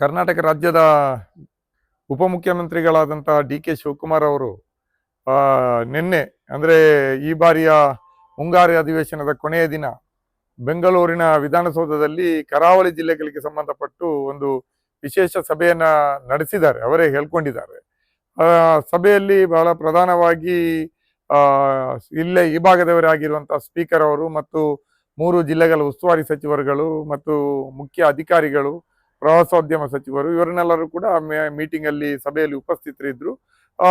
ಕರ್ನಾಟಕ ರಾಜ್ಯದ ಉಪಮುಖ್ಯಮಂತ್ರಿಗಳಾದಂಥ D K Shivakumar ಅವರು ನಿನ್ನೆ ಅಂದರೆ ಈ ಬಾರಿಯ ಮುಂಗಾರು ಅಧಿವೇಶನದ ಕೊನೆಯ ದಿನ ಬೆಂಗಳೂರಿನ ವಿಧಾನಸೌಧದಲ್ಲಿ ಕರಾವಳಿ ಜಿಲ್ಲೆಗಳಿಗೆ ಸಂಬಂಧಪಟ್ಟು ಒಂದು ವಿಶೇಷ ಸಭೆಯನ್ನು ನಡೆಸಿದ್ದಾರೆ, ಅವರೇ ಹೇಳ್ಕೊಂಡಿದ್ದಾರೆ. ಸಭೆಯಲ್ಲಿ ಬಹಳ ಪ್ರಧಾನವಾಗಿ ಇಲ್ಲೇ ಈ ಭಾಗದವರೇ ಆಗಿರುವಂಥ ಸ್ಪೀಕರ್ ಅವರು ಮತ್ತು ಮೂರು ಜಿಲ್ಲೆಗಳ ಉಸ್ತುವಾರಿ ಸಚಿವರುಗಳು ಮತ್ತು ಮುಖ್ಯ ಅಧಿಕಾರಿಗಳು ಪ್ರವಾಸೋದ್ಯಮ ಸಚಿವರು ಇವರನ್ನೆಲ್ಲರೂ ಕೂಡ ಮೀಟಿಂಗ್ ಅಲ್ಲಿ ಸಭೆಯಲ್ಲಿ ಉಪಸ್ಥಿತರಿದ್ರು. ಆ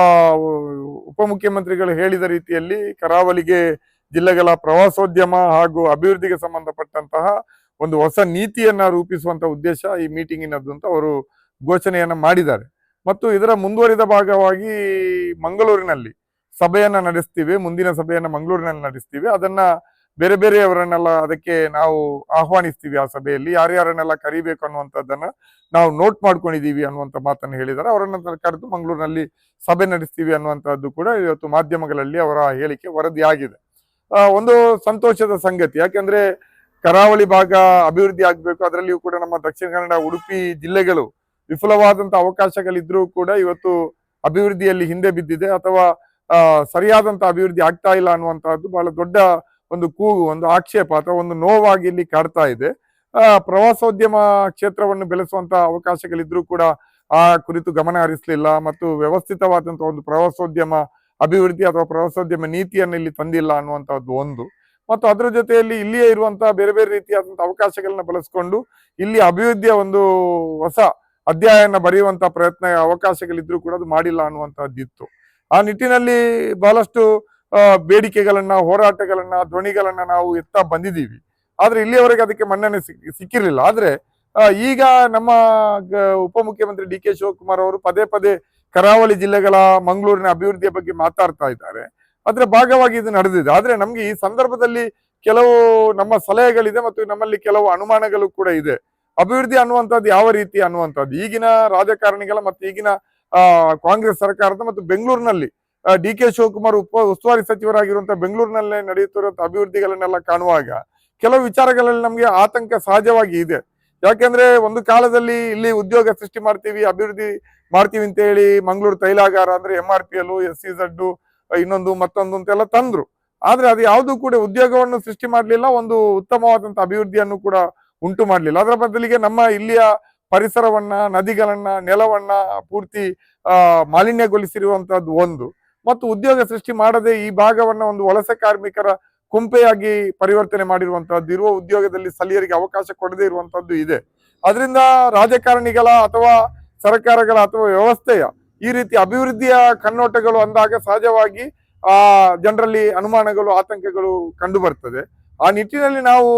ಉಪಮುಖ್ಯಮಂತ್ರಿಗಳು ಹೇಳಿದ ರೀತಿಯಲ್ಲಿ ಕರಾವಳಿಗೆ ಜಿಲ್ಲೆಗಳ ಪ್ರವಾಸೋದ್ಯಮ ಹಾಗೂ ಅಭಿವೃದ್ಧಿಗೆ ಸಂಬಂಧಪಟ್ಟಂತಹ ಒಂದು ಹೊಸ ನೀತಿಯನ್ನ ರೂಪಿಸುವಂತ ಉದ್ದೇಶ ಈ ಮೀಟಿಂಗಿನದ್ದು ಅಂತ ಅವರು ಘೋಷಣೆಯನ್ನ ಮಾಡಿದ್ದಾರೆ. ಮತ್ತು ಇದರ ಮುಂದುವರಿದ ಭಾಗವಾಗಿ ಮಂಗಳೂರಿನಲ್ಲಿ ಸಭೆಯನ್ನ ನಡೆಸ್ತೀವಿ, ಮುಂದಿನ ಸಭೆಯನ್ನ ಮಂಗಳೂರಿನಲ್ಲಿ ನಡೆಸ್ತೀವಿ. ಅದನ್ನ ಬೇರೆ ಬೇರೆಯವರನ್ನೆಲ್ಲ ಅದಕ್ಕೆ ನಾವು ಆಹ್ವಾನಿಸ್ತೀವಿ ಆ ಸಭೆಯಲ್ಲಿ. ಯಾರ್ಯಾರನ್ನೆಲ್ಲ ಕರಿಬೇಕು ಅನ್ನುವಂಥದ್ದನ್ನ ನಾವು ನೋಟ್ ಮಾಡ್ಕೊಂಡಿದೀವಿ ಅನ್ನುವಂಥ ಮಾತನ್ನು ಹೇಳಿದ್ದಾರೆ. ಅವರನ್ನ ಕರೆದು ಮಂಗಳೂರಿನಲ್ಲಿ ಸಭೆ ನಡೆಸ್ತೀವಿ ಅನ್ನುವಂಥದ್ದು ಕೂಡ ಇವತ್ತು ಮಾಧ್ಯಮಗಳಲ್ಲಿ ಅವರ ಹೇಳಿಕೆ ವರದಿಯಾಗಿದೆ. ಆಗಿದೆ ಒಂದು ಸಂತೋಷದ ಸಂಗತಿ. ಯಾಕೆಂದ್ರೆ ಕರಾವಳಿ ಭಾಗ ಅಭಿವೃದ್ಧಿ ಆಗ್ಬೇಕು. ಅದರಲ್ಲಿಯೂ ಕೂಡ ನಮ್ಮ ದಕ್ಷಿಣ ಕನ್ನಡ, ಉಡುಪಿ ಜಿಲ್ಲೆಗಳು ವಿಫುಲವಾದಂತಹ ಅವಕಾಶಗಳಿದ್ರೂ ಕೂಡ ಇವತ್ತು ಅಭಿವೃದ್ಧಿಯಲ್ಲಿ ಹಿಂದೆ ಬಿದ್ದಿದೆ. ಅಥವಾ ಸರಿಯಾದಂತಹ ಸರಿಯಾದಂತ ಅಭಿವೃದ್ಧಿ ಆಗ್ತಾ ಇಲ್ಲ ಅನ್ನುವಂತಹದ್ದು ಬಹಳ ದೊಡ್ಡ ಒಂದು ಕೂಗು ಒಂದು ಆಕ್ಷೇಪ ಅಥವಾ ಒಂದು ನೋವಾಗಿ ಇಲ್ಲಿ ಕಾಡ್ತಾ ಇದೆ. ಪ್ರವಾಸೋದ್ಯಮ ಕ್ಷೇತ್ರವನ್ನು ಬೆಳೆಸುವಂತ ಅವಕಾಶಗಳಿದ್ರೂ ಕೂಡ ಆ ಕುರಿತು ಗಮನ ಹರಿಸಲಿಲ್ಲ ಮತ್ತು ವ್ಯವಸ್ಥಿತವಾದಂತಹ ಒಂದು ಪ್ರವಾಸೋದ್ಯಮ ಅಭಿವೃದ್ಧಿ ಅಥವಾ ಪ್ರವಾಸೋದ್ಯಮ ನೀತಿಯನ್ನು ಇಲ್ಲಿ ತಂದಿಲ್ಲ ಅನ್ನುವಂಥದ್ದು ಒಂದು. ಮತ್ತು ಅದರ ಜೊತೆಯಲ್ಲಿ ಇಲ್ಲಿಯೇ ಇರುವಂತಹ ಬೇರೆ ಬೇರೆ ರೀತಿಯಾದಂತಹ ಅವಕಾಶಗಳನ್ನ ಬಳಸಿಕೊಂಡು ಇಲ್ಲಿ ಅಭಿವೃದ್ಧಿಯ ಒಂದು ಹೊಸ ಅಧ್ಯಾಯನ ಬರೆಯುವಂತ ಪ್ರಯತ್ನ, ಅವಕಾಶಗಳಿದ್ರೂ ಕೂಡ ಅದು ಮಾಡಿಲ್ಲ ಅನ್ನುವಂಥದ್ದು ಇತ್ತು ಆ ನಿಟ್ಟಿನಲ್ಲಿ ಬಹಳಷ್ಟು ಬೇಡಿಕೆಗಳನ್ನ, ಹೋರಾಟಗಳನ್ನ, ಧ್ವನಿಗಳನ್ನ ನಾವು ಎತ್ತಾ ಬಂದಿದ್ದೀವಿ. ಆದ್ರೆ ಇಲ್ಲಿಯವರೆಗೆ ಅದಕ್ಕೆ ಮನ್ನಣೆ ಸಿಕ್ಕಿರಲಿಲ್ಲ. ಆದ್ರೆ ಈಗ ನಮ್ಮ ಉಪಮುಖ್ಯಮಂತ್ರಿ ಡಿ ಕೆ ಶಿವಕುಮಾರ್ ಅವರು ಪದೇ ಪದೇ ಕರಾವಳಿ ಜಿಲ್ಲೆಗಳ, ಮಂಗಳೂರಿನ ಅಭಿವೃದ್ಧಿಯ ಬಗ್ಗೆ ಮಾತಾಡ್ತಾ ಇದ್ದಾರೆ. ಅದ್ರ ಭಾಗವಾಗಿ ಇದು ನಡೆದಿದೆ. ಆದ್ರೆ ನಮ್ಗೆ ಈ ಸಂದರ್ಭದಲ್ಲಿ ಕೆಲವು ನಮ್ಮ ಸಲಹೆಗಳಿದೆ ಮತ್ತು ನಮ್ಮಲ್ಲಿ ಕೆಲವು ಅನುಮಾನಗಳು ಕೂಡ ಇದೆ. ಅಭಿವೃದ್ಧಿ ಅನ್ನುವಂಥದ್ದು ಯಾವ ರೀತಿ ಅನ್ನುವಂಥದ್ದು? ಈಗಿನ ರಾಜಕಾರಣಿಗಳ ಮತ್ತು ಈಗಿನ ಕಾಂಗ್ರೆಸ್ ಸರ್ಕಾರದ ಮತ್ತು ಬೆಂಗಳೂರಿನಲ್ಲಿ ಡಿ ಕೆ ಶಿವಕುಮಾರ್ ಉಪ ಉಸ್ತುವಾರಿ ಸಚಿವರಾಗಿರುವಂತಹ ಬೆಂಗಳೂರಿನಲ್ಲೇ ನಡೆಯುತ್ತಿರುವಂತಹ ಅಭಿವೃದ್ಧಿಗಳನ್ನೆಲ್ಲ ಕಾಣುವಾಗ ಕೆಲವು ವಿಚಾರಗಳಲ್ಲಿ ನಮಗೆ ಆತಂಕ ಸಹಜವಾಗಿ ಇದೆ. ಯಾಕೆಂದ್ರೆ ಒಂದು ಕಾಲದಲ್ಲಿ ಇಲ್ಲಿ ಉದ್ಯೋಗ ಸೃಷ್ಟಿ ಮಾಡ್ತೀವಿ, ಅಭಿವೃದ್ಧಿ ಮಾಡ್ತೀವಿ ಅಂತ ಹೇಳಿ ಮಂಗಳೂರು ತೈಲಾಗಾರ ಅಂದ್ರೆ M R P L S C Z ಇನ್ನೊಂದು ಮತ್ತೊಂದು ಅಂತೆಲ್ಲ ತಂದ್ರು. ಆದ್ರೆ ಅದು ಯಾವುದು ಕೂಡ ಉದ್ಯೋಗವನ್ನು ಸೃಷ್ಟಿ ಮಾಡ್ಲಿಲ್ಲ, ಒಂದು ಉತ್ತಮವಾದಂತ ಅಭಿವೃದ್ಧಿಯನ್ನು ಕೂಡ ಉಂಟು ಮಾಡ್ಲಿಲ್ಲ. ಅದರ ಬದಲಿಗೆ ನಮ್ಮ ಇಲ್ಲಿಯ ಪರಿಸರವನ್ನ, ನದಿಗಳನ್ನ, ನೆಲವನ್ನ ಪೂರ್ತಿ ಮಾಲಿನ್ಯಗೊಳಿಸಿರುವಂತಹದ್ದು ಒಂದು. ಮತ್ತು ಉದ್ಯೋಗ ಸೃಷ್ಟಿ ಮಾಡದೆ ಈ ಭಾಗವನ್ನ ಒಂದು ವಲಸೆ ಕಾರ್ಮಿಕರ ಕುಂಪೆಯಾಗಿ ಪರಿವರ್ತನೆ ಮಾಡಿರುವಂತಹದ್ದು, ಇರುವ ಉದ್ಯೋಗದಲ್ಲಿ ಸ್ಥಳೀಯರಿಗೆ ಅವಕಾಶ ಕೊಡದೇ ಇರುವಂತಹದ್ದು ಇದೆ. ಅದರಿಂದ ರಾಜಕಾರಣಿಗಳ ಅಥವಾ ಸರ್ಕಾರಗಳ ಅಥವಾ ವ್ಯವಸ್ಥೆಯ ಈ ರೀತಿ ಅಭಿವೃದ್ಧಿಯ ಕಣ್ಣೋಟಗಳು ಅಂದಾಗ ಸಹಜವಾಗಿ ಆ ಜನರಲ್ಲಿ ಅನುಮಾನಗಳು, ಆತಂಕಗಳು ಕಂಡು ಬರ್ತದೆ ಆ ನಿಟ್ಟಿನಲ್ಲಿ ನಾವು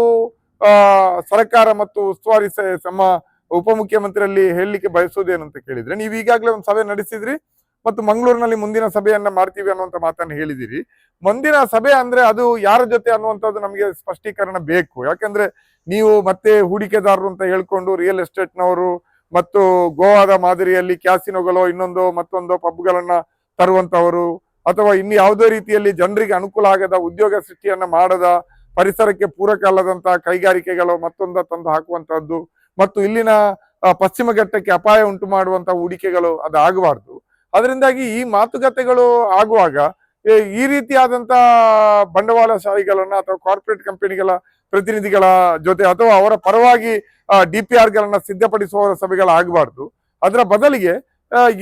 ಸರ್ಕಾರ ಮತ್ತು ಉಸ್ತುವಾರಿ ಸಮ ಉಪಮುಖ್ಯಮಂತ್ರಿಯಲ್ಲಿ ಹೇಳಲಿಕ್ಕೆ ಬಯಸೋದೇನಂತ ಕೇಳಿದ್ರೆ, ನೀವು ಈಗಾಗಲೇ ಒಂದು ಸಭೆ ನಡೆಸಿದ್ರಿ. ಮತ್ತು ಮಂಗಳೂರಿನಲ್ಲಿ ಮುಂದಿನ ಸಭೆಯನ್ನ ಮಾಡ್ತೀವಿ ಅನ್ನುವಂತ ಮಾತನ್ನ ಹೇಳಿದಿರಿ. ಮುಂದಿನ ಸಭೆ ಅಂದ್ರೆ ಅದು ಯಾರ ಜೊತೆ ಅನ್ನುವಂಥದ್ದು ನಮಗೆ ಸ್ಪಷ್ಟೀಕರಣ ಬೇಕು. ಯಾಕಂದ್ರೆ ನೀವು ಮತ್ತೆ ಹೂಡಿಕೆದಾರರು ಅಂತ ಹೇಳ್ಕೊಂಡು ರಿಯಲ್ ಎಸ್ಟೇಟ್ನವರು ಮತ್ತು ಗೋವಾದ ಮಾದರಿಯಲ್ಲಿ ಕ್ಯಾಸಿನೋಗಳು ಇನ್ನೊಂದು ಮತ್ತೊಂದು ಪಬ್ಗಳನ್ನ ತರುವಂತವರು ಅಥವಾ ಇನ್ನು ಯಾವುದೇ ರೀತಿಯಲ್ಲಿ ಜನರಿಗೆ ಅನುಕೂಲ ಆಗದ ಉದ್ಯೋಗ ಸೃಷ್ಟಿಯನ್ನ ಮಾಡದ ಪರಿಸರಕ್ಕೆ ಪೂರಕ ಅಲ್ಲದಂತಹ ಕೈಗಾರಿಕೆಗಳು ಮತ್ತೊಂದ ತಂದು ಹಾಕುವಂತಹದ್ದು ಮತ್ತು ಇಲ್ಲಿನ ಪಶ್ಚಿಮ ಘಟ್ಟಕ್ಕೆ ಅಪಾಯ ಉಂಟು ಮಾಡುವಂತಹ ಹೂಡಿಕೆಗಳು ಅದು ಆಗಬಾರ್ದು ಅದರಿಂದಾಗಿ ಈ ಮಾತುಕತೆಗಳು ಆಗುವಾಗ ಈ ರೀತಿಯಾದಂತ ಬಂಡವಾಳಶಾಹಿಗಳನ್ನ ಅಥವಾ ಕಾರ್ಪೊರೇಟ್ ಕಂಪನಿಗಳ ಪ್ರತಿನಿಧಿಗಳ ಜೊತೆ ಅಥವಾ ಅವರ ಪರವಾಗಿ ಡಿ ಪಿ ಆರ್ ಗಳನ್ನ ಸಿದ್ಧಪಡಿಸುವ ಸಭೆಗಳಾಗಬಾರ್ದು. ಅದರ ಬದಲಿಗೆ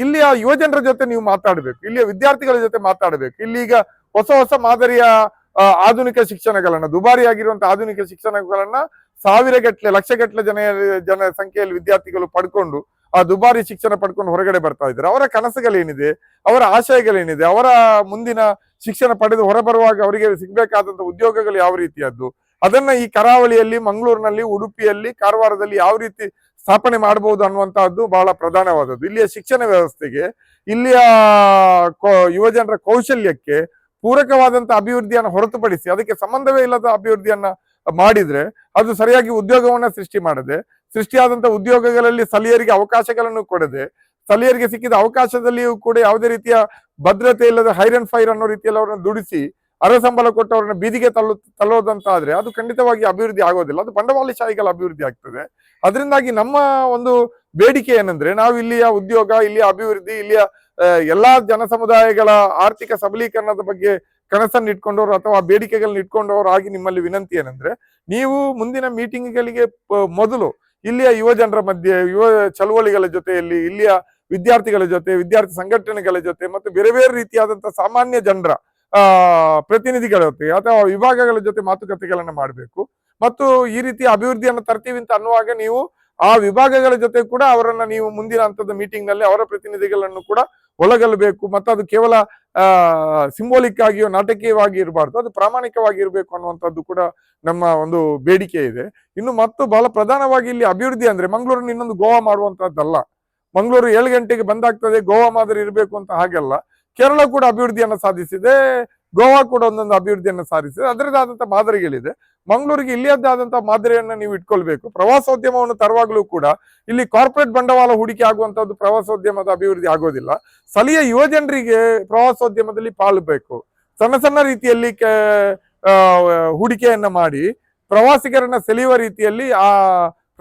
ಇಲ್ಲಿಯ ಯುವಜನರ ಜೊತೆ ನೀವು ಮಾತಾಡಬೇಕು, ಇಲ್ಲಿಯ ವಿದ್ಯಾರ್ಥಿಗಳ ಜೊತೆ ಮಾತಾಡಬೇಕು. ಇಲ್ಲಿ ಈಗ ಹೊಸ ಹೊಸ ಮಾದರಿಯ ಆಧುನಿಕ ಶಿಕ್ಷಣಗಳನ್ನ ದುಬಾರಿ ಆಗಿರುವಂತಹ ಆಧುನಿಕ ಶಿಕ್ಷಣಗಳನ್ನ ಸಾವಿರ ಗಟ್ಟಲೆ ಲಕ್ಷ ಗಟ್ಟಲೆ ಜನ ಜನ ಸಂಖ್ಯೆಯಲ್ಲಿ ವಿದ್ಯಾರ್ಥಿಗಳು ಪಡ್ಕೊಂಡು ಆ ದುಬಾರಿ ಶಿಕ್ಷಣ ಪಡ್ಕೊಂಡು ಹೊರಗಡೆ ಬರ್ತಾ ಇದ್ದಾರೆ. ಅವರ ಕನಸುಗಳೇನಿದೆ? ಅವರ ಆಶಯಗಳೇನಿದೆ? ಅವರ ಮುಂದಿನ ಶಿಕ್ಷಣ ಪಡೆದು ಹೊರಬರುವಾಗ ಅವರಿಗೆ ಸಿಗ್ಬೇಕಾದಂತ ಉದ್ಯೋಗಗಳು ಯಾವ ರೀತಿಯದ್ದು? ಅದನ್ನ ಈ ಕರಾವಳಿಯಲ್ಲಿ, ಮಂಗಳೂರಿನಲ್ಲಿ, ಉಡುಪಿಯಲ್ಲಿ, ಕಾರವಾರದಲ್ಲಿ ಯಾವ ರೀತಿ ಸ್ಥಾಪನೆ ಮಾಡಬಹುದು ಅನ್ನುವಂತಹದ್ದು ಬಹಳ ಪ್ರಧಾನವಾದದ್ದು. ಇಲ್ಲಿಯ ಶಿಕ್ಷಣ ವ್ಯವಸ್ಥೆಗೆ, ಇಲ್ಲಿಯ ಯುವಜನರ ಕೌಶಲ್ಯಕ್ಕೆ ಪೂರಕವಾದಂತ ಅಭಿವೃದ್ಧಿಯನ್ನು ಹೊರತುಪಡಿಸಿ, ಅದಕ್ಕೆ ಸಂಬಂಧವೇ ಇಲ್ಲದ ಅಭಿವೃದ್ಧಿಯನ್ನ ಮಾಡಿದ್ರೆ ಅದು ಸರಿಯಾಗಿ ಉದ್ಯೋಗವನ್ನ ಸೃಷ್ಟಿ ಮಾಡದೆ ಸೃಷ್ಟಿಯಾದಂತ ಉದ್ಯೋಗಗಳಲ್ಲಿ ಸ್ಥಳೀಯರಿಗೆ ಅವಕಾಶಗಳನ್ನು ಕೊಡದೆ, ಸ್ಥಳೀಯರಿಗೆ ಸಿಕ್ಕಿದ ಅವಕಾಶದಲ್ಲಿಯೂ ಕೂಡ ಯಾವುದೇ ರೀತಿಯ ಭದ್ರತೆ ಇಲ್ಲದ ಹೈರ್ ಅಂಡ್ ಫೈರ್ ಅನ್ನೋ ರೀತಿಯಲ್ಲಿ ಅವರನ್ನು ದುಡಿಸಿ ಅರ ಸಂಬಳ ಕೊಟ್ಟು ಅವ್ರನ್ನ ಬೀದಿಗೆ ತಳ್ಳು ತಳ್ಳೋದಂತ ಆದ್ರೆ ಅದು ಖಂಡಿತವಾಗಿ ಅಭಿವೃದ್ಧಿ ಆಗೋದಿಲ್ಲ. ಅದು ಬಂಡವಾಳಶಾಹಿಗಳ ಅಭಿವೃದ್ಧಿ ಆಗ್ತದೆ. ಅದರಿಂದಾಗಿ ನಮ್ಮ ಒಂದು ಬೇಡಿಕೆ ಏನಂದ್ರೆ, ನಾವು ಇಲ್ಲಿಯ ಉದ್ಯೋಗ, ಇಲ್ಲಿಯ ಅಭಿವೃದ್ಧಿ, ಇಲ್ಲಿಯ ಎಲ್ಲಾ ಜನ ಸಮುದಾಯಗಳ ಆರ್ಥಿಕ ಸಬಲೀಕರಣದ ಬಗ್ಗೆ ಕನಸನ್ನು ಇಟ್ಕೊಂಡವರು ಅಥವಾ ಬೇಡಿಕೆಗಳನ್ನ ಇಟ್ಕೊಂಡವರು ಆಗಿ ನಿಮ್ಮಲ್ಲಿ ವಿನಂತಿ ಏನಂದ್ರೆ, ನೀವು ಮುಂದಿನ ಮೀಟಿಂಗ್ಗಳಿಗೆ ಮೊದಲು ಇಲ್ಲಿಯ ಯುವ ಜನರ ಮಧ್ಯೆ, ಯುವ ಚಳುವಳಿಗಳ ಜೊತೆಯಲ್ಲಿ, ಇಲ್ಲಿಯ ವಿದ್ಯಾರ್ಥಿಗಳ ಜೊತೆ, ವಿದ್ಯಾರ್ಥಿ ಸಂಘಟನೆಗಳ ಜೊತೆ ಮತ್ತು ಬೇರೆ ಬೇರೆ ರೀತಿಯಾದಂತಹ ಸಾಮಾನ್ಯ ಜನರ ಪ್ರತಿನಿಧಿಗಳ ಜೊತೆ ಅಥವಾ ವಿಭಾಗಗಳ ಜೊತೆ ಮಾತುಕತೆಗಳನ್ನ ಮಾಡಬೇಕು. ಮತ್ತು ಈ ರೀತಿಯ ಅಭಿವೃದ್ಧಿಯನ್ನು ತರ್ತೀವಿ ಅಂತ ಅನ್ನುವಾಗ ನೀವು ಆ ವಿಭಾಗಗಳ ಜೊತೆ ಕೂಡ ಅವರನ್ನ ನೀವು ಮುಂದಿನ ಹಂತದ ಮೀಟಿಂಗ್ನಲ್ಲಿ ಅವರ ಪ್ರತಿನಿಧಿಗಳನ್ನು ಕೂಡ ಒಳಗೊಳ್ಳಬೇಕು ಮತ್ತು ಅದು ಕೇವಲ ಸಿಂಬೋಲಿಕ್ ಆಗಿಯೋ, ನಾಟಕೀಯವಾಗಿ ಇರಬಾರ್ದು, ಅದು ಪ್ರಾಮಾಣಿಕವಾಗಿ ಇರಬೇಕು ಅನ್ನುವಂಥದ್ದು ಕೂಡ ನಮ್ಮ ಒಂದು ಬೇಡಿಕೆ ಇದೆ. ಇನ್ನು ಮತ್ತು ಬಹಳ ಪ್ರಧಾನವಾಗಿ ಇಲ್ಲಿ ಅಭಿವೃದ್ಧಿ ಅಂದ್ರೆ ಮಂಗಳೂರಿನ ಇನ್ನೊಂದು ಗೋವಾ ಮಾಡುವಂತಹದ್ದಲ್ಲ. ಮಂಗಳೂರು ಏಳು ಗಂಟೆಗೆ ಬಂದಾಗ್ತದೆ, ಗೋವಾ ಮಾದರಿ ಇರಬೇಕು ಅಂತ ಹಾಗೆಲ್ಲ. ಕೇರಳ ಕೂಡ ಅಭಿವೃದ್ಧಿಯನ್ನು ಸಾಧಿಸಿದೆ. ಗೋವಾ ಕೂಡ ಒಂದೊಂದು ಅಭಿವೃದ್ಧಿಯನ್ನು ಸಾಧಿಸಿದೆ. ಅದರದಾದಂತಹ ಮಾದರಿಗಳಿದೆ. ಮಂಗಳೂರಿಗೆ ಇಲ್ಲಿಯದ್ದಾದಂತಹ ಮಾದರಿಯನ್ನ ನೀವು ಇಟ್ಕೊಳ್ಬೇಕು. ಪ್ರವಾಸೋದ್ಯಮವನ್ನು ತರುವಾಗಲೂ ಕೂಡ ಇಲ್ಲಿ ಕಾರ್ಪೊರೇಟ್ ಬಂಡವಾಳ ಹೂಡಿಕೆ ಆಗುವಂತಹದ್ದು ಪ್ರವಾಸೋದ್ಯಮದ ಅಭಿವೃದ್ಧಿ ಆಗೋದಿಲ್ಲ. ಸ್ಥಳೀಯ ಯುವ ಜನರಿಗೆ ಪ್ರವಾಸೋದ್ಯಮದಲ್ಲಿ ಪಾಲ್ಬೇಕು ಸಣ್ಣ ಸಣ್ಣ ರೀತಿಯಲ್ಲಿ ಹೂಡಿಕೆಯನ್ನ ಮಾಡಿ ಪ್ರವಾಸಿಗರನ್ನ ಸೆಳೆಯುವ ರೀತಿಯಲ್ಲಿ ಆ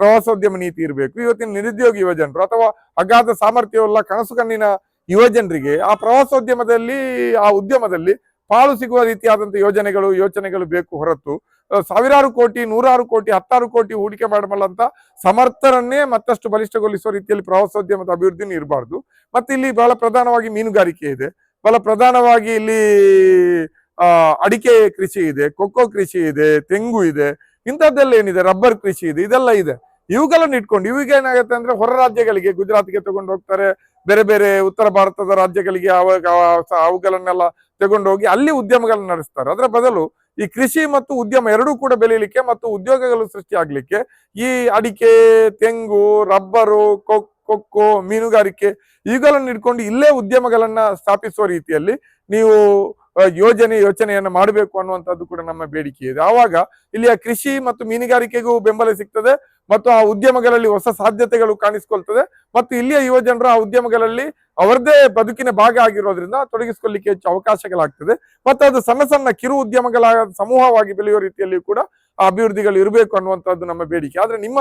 ಪ್ರವಾಸೋದ್ಯಮ ನೀತಿ ಇರಬೇಕು. ಇವತ್ತಿನ ನಿರುದ್ಯೋಗಿ ಯುವ ಜನರು ಅಥವಾ ಅಗಾಧ ಸಾಮರ್ಥ್ಯವುಳ್ಳ ಕನಸು ಕಣ್ಣಿನ ಯುವ ಜನರಿಗೆ ಆ ಪ್ರವಾಸೋದ್ಯಮದಲ್ಲಿ, ಆ ಉದ್ಯಮದಲ್ಲಿ ಪಾಲು ಸಿಗುವ ರೀತಿಯಾದಂತಹ ಯೋಜನೆಗಳು, ಯೋಚನೆಗಳು ಬೇಕು ಹೊರತು. ಸಾವಿರಾರು ಕೋಟಿ, ನೂರಾರು ಕೋಟಿ, ಹತ್ತಾರು ಕೋಟಿ ಹೂಡಿಕೆ ಮಾಡಬಲ್ಲಂತ ಸಮರ್ಥರನ್ನೇ ಮತ್ತಷ್ಟು ಬಲಿಷ್ಠಗೊಳಿಸುವ ರೀತಿಯಲ್ಲಿ ಪ್ರವಾಸೋದ್ಯಮದ ಅಭಿವೃದ್ಧಿನೂ ಇರಬಾರ್ದು ಮತ್ತೆ ಇಲ್ಲಿ ಬಹಳ ಪ್ರಧಾನವಾಗಿ ಮೀನುಗಾರಿಕೆ ಇದೆ. ಬಹಳ ಪ್ರಧಾನವಾಗಿ ಇಲ್ಲಿ ಅಡಿಕೆ ಕೃಷಿ ಇದೆ, ಕೊಕ್ಕೋ ಕೃಷಿ ಇದೆ, ತೆಂಗು ಇದೆ, ಇಂಥದ್ದೆಲ್ಲ ಏನಿದೆ? ರಬ್ಬರ್ ಕೃಷಿ ಇದೆ, ಇದೆಲ್ಲ ಇದೆ. ಇವುಗಳನ್ನು ಇಟ್ಕೊಂಡು ಇವಾಗ ಏನಾಗುತ್ತೆ ಅಂದ್ರೆ ಹೊರ ರಾಜ್ಯಗಳಿಗೆ, ಗುಜರಾತ್ಗೆ ತಗೊಂಡು ಹೋಗ್ತಾರೆ. ಬೇರೆ ಬೇರೆ ಉತ್ತರ ಭಾರತದ ರಾಜ್ಯಗಳಿಗೆ ಅವಾಗ ಅವ- ಅವುಗಳನ್ನೆಲ್ಲ ತಗೊಂಡೋಗಿ ಅಲ್ಲಿ ಉದ್ಯಮಗಳನ್ನ ನಡೆಸ್ತಾರೆ. ಅದರ ಬದಲು ಈ ಕೃಷಿ ಮತ್ತು ಉದ್ಯಮ ಎರಡೂ ಕೂಡ ಬೆಳೀಲಿಕ್ಕೆ ಮತ್ತು ಉದ್ಯೋಗಗಳು ಸೃಷ್ಟಿಯಾಗಲಿಕ್ಕೆ ಈ ಅಡಿಕೆ, ತೆಂಗು, ರಬ್ಬರು ಕೊಕ್ ಕೊಕ್ಕೋ, ಮೀನುಗಾರಿಕೆ ಇವುಗಳನ್ನು ಇಟ್ಕೊಂಡು ಇಲ್ಲೇ ಉದ್ಯಮಗಳನ್ನ ಸ್ಥಾಪಿಸುವ ರೀತಿಯಲ್ಲಿ ನೀವು ಯೋಜನೆ, ಯೋಚನೆಯನ್ನು ಮಾಡಬೇಕು ಅನ್ನುವಂಥದ್ದು ಕೂಡ ನಮ್ಮ ಬೇಡಿಕೆ ಇದೆ. ಆವಾಗ ಇಲ್ಲಿಯ ಕೃಷಿ ಮತ್ತು ಮೀನುಗಾರಿಕೆಗೂ ಬೆಂಬಲ ಸಿಗ್ತದೆ ಮತ್ತು ಆ ಉದ್ಯಮಗಳಲ್ಲಿ ಹೊಸ ಸಾಧ್ಯತೆಗಳು ಕಾಣಿಸ್ಕೊಳ್ತದೆ ಮತ್ತು ಇಲ್ಲಿಯ ಯುವ ಜನರು ಆ ಉದ್ಯಮಗಳಲ್ಲಿ ಅವರದೇ ಬದುಕಿನ ಭಾಗ ಆಗಿರೋದ್ರಿಂದ ತೊಡಗಿಸಿಕೊಳ್ಳಿಕ್ಕೆ ಹೆಚ್ಚು ಅವಕಾಶಗಳಾಗ್ತದೆ. ಮತ್ತು ಅದು ಸಣ್ಣ ಸಣ್ಣ ಕಿರು ಉದ್ಯಮಗಳ ಸಮೂಹವಾಗಿ ಬೆಳೆಯುವ ರೀತಿಯಲ್ಲಿ ಕೂಡ ಅಭಿವೃದ್ಧಿಗಳು ಇರಬೇಕು ಅನ್ನುವಂಥದ್ದು ನಮ್ಮ ಬೇಡಿಕೆ. ಆದ್ರೆ ನಿಮ್ಮ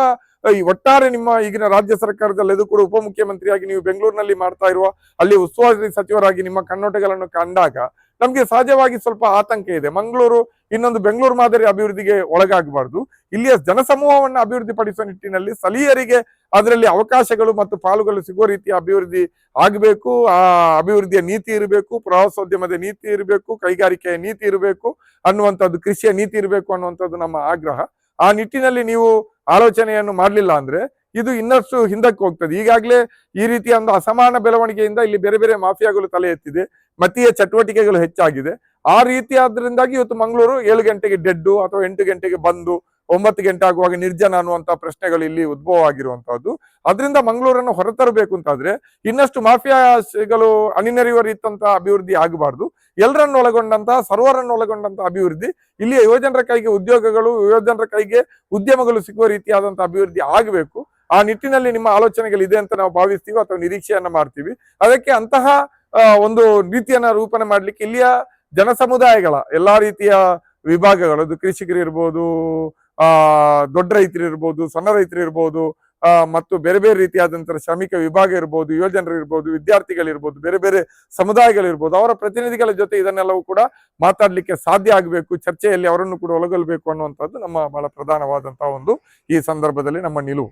ಈ ಒಟ್ಟಾರೆ ನಿಮ್ಮ ಈಗಿನ ರಾಜ್ಯ ಸರ್ಕಾರದಲ್ಲಿ ಅದು ಕೂಡ ಉಪಮುಖ್ಯಮಂತ್ರಿಯಾಗಿ ನೀವು ಬೆಂಗಳೂರಿನಲ್ಲಿ ಮಾಡ್ತಾ ಇರುವ, ಅಲ್ಲಿ ಉಸ್ತುವಾರಿ ಸಚಿವರಾಗಿ ನಿಮ್ಮ ಕಣ್ಣೋಟಗಳನ್ನು ಕಂಡಾಗ ನಮ್ಗೆ ಸಹಜವಾಗಿ ಸ್ವಲ್ಪ ಆತಂಕ ಇದೆ. ಮಂಗಳೂರು, ಇನ್ನೊಂದು ಬೆಂಗಳೂರು ಮಾದರಿ ಅಭಿವೃದ್ಧಿಗೆ ಒಳಗಾಗಬಾರ್ದು. ಇಲ್ಲಿಯ ಜನಸಮೂಹವನ್ನು ಅಭಿವೃದ್ಧಿ ಪಡಿಸುವ ನಿಟ್ಟಿನಲ್ಲಿ ಸ್ಥಳೀಯರಿಗೆ ಅದರಲ್ಲಿ ಅವಕಾಶಗಳು ಮತ್ತು ಪಾಲುಗಳು ಸಿಗುವ ರೀತಿಯ ಅಭಿವೃದ್ಧಿ ಆಗಬೇಕು. ಆ ಅಭಿವೃದ್ಧಿಯ ನೀತಿ ಇರಬೇಕು, ಪ್ರವಾಸೋದ್ಯಮದ ನೀತಿ ಇರಬೇಕು, ಕೈಗಾರಿಕೆಯ ನೀತಿ ಇರಬೇಕು ಅನ್ನುವಂಥದ್ದು, ಕೃಷಿಯ ನೀತಿ ಇರಬೇಕು ಅನ್ನುವಂಥದ್ದು ನಮ್ಮ ಆಗ್ರಹ. ಆ ನಿಟ್ಟಿನಲ್ಲಿ ನೀವು ಆಲೋಚನೆಯನ್ನು ಮಾಡಲಿಲ್ಲ ಅಂದ್ರೆ ಇದು ಇನ್ನಷ್ಟು ಹಿಂದಕ್ಕೆ ಹೋಗ್ತದೆ. ಈಗಾಗಲೇ ಈ ರೀತಿಯ ಒಂದು ಅಸಮಾನ ಬೆಳವಣಿಗೆಯಿಂದ ಇಲ್ಲಿ ಬೇರೆ ಬೇರೆ ಮಾಫಿಯಾಗಳು ತಲೆ ಎತ್ತಿದೆ, ಮತೀಯ ಚಟುವಟಿಕೆಗಳು ಹೆಚ್ಚಾಗಿದೆ. ಆ ರೀತಿಯಾದ್ರಿಂದಾಗಿ ಇವತ್ತು ಮಂಗಳೂರು ಏಳು ಗಂಟೆಗೆ ಡೆಡ್ಡು ಅಥವಾ ಎಂಟು ಗಂಟೆಗೆ ಬಂದು ಒಂಬತ್ತು ಗಂಟೆ ಆಗುವಾಗ ನಿರ್ಜನ ಅನ್ನುವಂತಹ ಪ್ರಶ್ನೆಗಳು ಇಲ್ಲಿ ಉದ್ಭವ ಆಗಿರುವಂತಹದ್ದು ಅದರಿಂದ ಮಂಗಳೂರನ್ನು ಹೊರತರಬೇಕು ಅಂತಾದ್ರೆ ಇನ್ನಷ್ಟು ಮಾಫಿಯಾಗಳು ಅಣಿನರಿಯುವ ರೀತಿಯಂತಹ ಅಭಿವೃದ್ಧಿ ಆಗಬಾರ್ದು. ಎಲ್ಲರನ್ನು ಒಳಗೊಂಡಂತಹ ಸರ್ವರನ್ನು ಒಳಗೊಂಡಂತಹ ಅಭಿವೃದ್ಧಿ, ಇಲ್ಲಿಯ ಯುವಜನರ ಕೈಗೆ ಉದ್ಯೋಗಗಳು, ಯುವಜನರ ಕೈಗೆ ಉದ್ಯಮಗಳು ಸಿಗುವ ರೀತಿಯಾದಂತಹ ಅಭಿವೃದ್ಧಿ ಆಗಬೇಕು. ಆ ನಿಟ್ಟಿನಲ್ಲಿ ನಿಮ್ಮ ಆಲೋಚನೆಗಳು ಇದೆ ಅಂತ ನಾವು ಭಾವಿಸ್ತೀವಿ ಅಥವಾ ನಿರೀಕ್ಷೆಯನ್ನ ಮಾಡ್ತೀವಿ. ಅದಕ್ಕೆ ಅಂತಹ ಒಂದು ನೀತಿಯನ್ನ ರೂಪಣೆ ಮಾಡ್ಲಿಕ್ಕೆ ಇಲ್ಲಿಯ ಜನ ಸಮುದಾಯಗಳ ಎಲ್ಲಾ ರೀತಿಯ ವಿಭಾಗಗಳು, ಅದು ಕೃಷಿಕರು ಇರ್ಬೋದು, ಆ, ದೊಡ್ಡ ರೈತರು ಇರ್ಬೋದು, ಸಣ್ಣ ರೈತರು ಇರ್ಬೋದು ಮತ್ತು ಬೇರೆ ಬೇರೆ ರೀತಿಯಾದಂತಹ ಶ್ರಮಿಕ ವಿಭಾಗ ಇರ್ಬೋದು, ಯುವಜನರು ಇರ್ಬೋದು ವಿದ್ಯಾರ್ಥಿಗಳಿರ್ಬೋದು ಬೇರೆ ಬೇರೆ ಸಮುದಾಯಗಳಿರ್ಬೋದು ಅವರ ಪ್ರತಿನಿಧಿಗಳ ಜೊತೆ ಇದನ್ನೆಲ್ಲವೂ ಕೂಡ ಮಾತಾಡ್ಲಿಕ್ಕೆ ಸಾಧ್ಯ ಆಗಬೇಕು, ಚರ್ಚೆಯಲ್ಲಿ ಅವರನ್ನು ಕೂಡ ಒಳಗೊಳ್ಬೇಕು ಅನ್ನುವಂಥದ್ದು ನಮ್ಮ ಬಹಳ ಪ್ರಧಾನವಾದಂತಹ ಒಂದು ಈ ಸಂದರ್ಭದಲ್ಲಿ ನಮ್ಮ ನಿಲುವು.